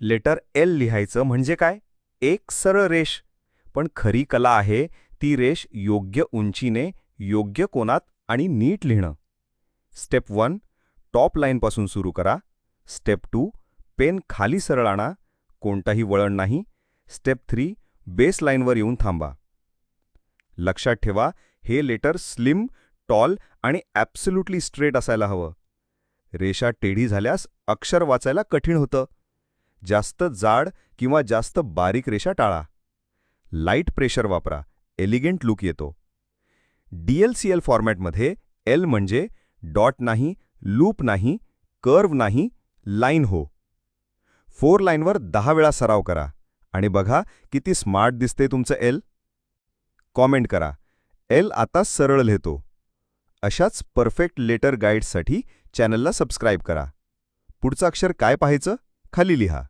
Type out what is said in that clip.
Letter L लिहायचं म्हणजे काय? एक सरळ रेष. पण खरी कला आहे ती रेष योग्य उंचीने योग्य कोनात आणि नीट लिहिणं. स्टेप वन टॉप लाईनपासून सुरू करा. स्टेप टू पेन खाली सरळ आणा. कोणताही वळण नाही. स्टेप थ्री बेस लाईनवर येऊन थांबा. लक्षात ठेवा हे लेटर स्लिम टॉल आणि ॲब्सोल्युटली स्ट्रेट असायला हवं. रेषा टेढी झाल्यास अक्षर वाचायला कठीण होतं. जास्त जाड किंवा जास्त बारीक रेषा टाळा. लाइट प्रेशर वापरा. एलिगंट लुक येतो. डीएलसीएल फॉर्मॅटमध्ये एल म्हणजे डॉट नाही लूप नाही कर्व नाही लाईन हो. फोर लाईनवर दहा वेळा सराव करा. आणि बघा किती स्मार्ट दिसते तुमचं एल कॉमेंट करा. एल आता सरळ लिहितो. अशाच परफेक्ट लेटर गाईडसाठी चॅनलला सबस्क्राईब करा. पुढचं अक्षर काय पाहायचं? खाली लिहा.